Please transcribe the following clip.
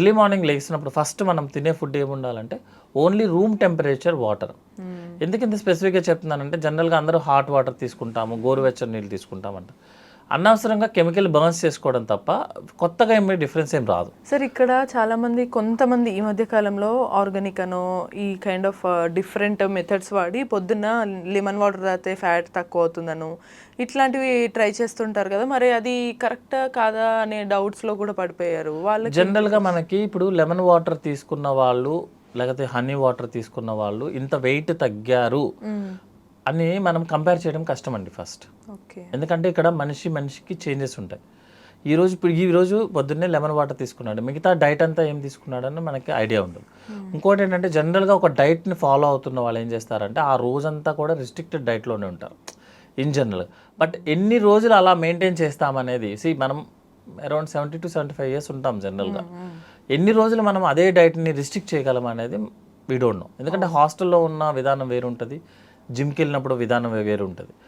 Early morning లేచినప్పుడు first మనం తినే ఫుడ్ ఏమి ఉండాలంటే ఓన్లీ రూమ్ టెంపరేచర్ వాటర్. ఎందుకు ఇంత స్పెసిఫిక్గా చెప్తున్నానంటే జనరల్గా అందరూ హాట్ వాటర్ తీసుకుంటాము గోరువెచ్చని నీళ్ళు తీసుకుంటామంట. అనవసరంగా కెమికల్ బర్న్స్ చేసుకోవడం తప్ప కొత్తగా ఏమి డిఫరెన్స్ ఏం రాదు. సార్ ఇక్కడ చాలా మంది కొంతమంది ఈ మధ్య కాలంలో ఆర్గానిక్ అనో ఈ కైండ్ ఆఫ్ డిఫరెంట్ మెథడ్స్ వాడి పొద్దున్న లెమన్ వాటర్ తాగితే ఫ్యాట్ తక్కువ అవుతుందను ఇట్లాంటివి ట్రై చేస్తుంటారు కదా మరి అది కరెక్టా కాదా అనే డౌట్స్లో కూడా పడిపోయారు. వాళ్ళకి జనరల్గా మనకి ఇప్పుడు లెమన్ వాటర్ తీసుకున్న వాళ్ళు లేకపోతే హనీ వాటర్ తీసుకున్న వాళ్ళు ఇంత వెయిట్ తగ్గారు. అని మనం కంపేర్ చేయడం కష్టం అండి ఫస్ట్ ఓకే ఎందుకంటే ఇక్కడ మనిషి మనిషికి చేంజెస్ ఉంటాయి. ఈ రోజు ఇప్పుడు ఈ రోజు పొద్దున్నే లెమన్ వాటర్ తీసుకున్నాడు. మిగతా డైట్ అంతా ఏం తీసుకున్నాడని మనకి ఐడియా ఉండదు ఇంకోటి ఏంటంటే జనరల్గా ఒక డైట్ని ఫాలో అవుతున్న వాళ్ళు ఏం చేస్తారంటే ఆ రోజంతా కూడా రిస్ట్రిక్టెడ్ డైట్లోనే ఉంటారు. ఇన్ జనరల్ బట్ ఎన్ని రోజులు అలా మెయింటైన్ చేస్తామనేది సి మనం around seventy to seventy five years ఉంటాం జనరల్గా ఎన్ని రోజులు మనం అదే డైట్ని రిస్ట్రిక్ట్ చేయగలం అనేది వీ డోంట్ నో ఎందుకంటే హాస్టల్లో ఉన్న విధానం వేరు ఉంటుంది జిమ్కి వెళ్ళినప్పుడు విధానం వేరు ఉంటుంది.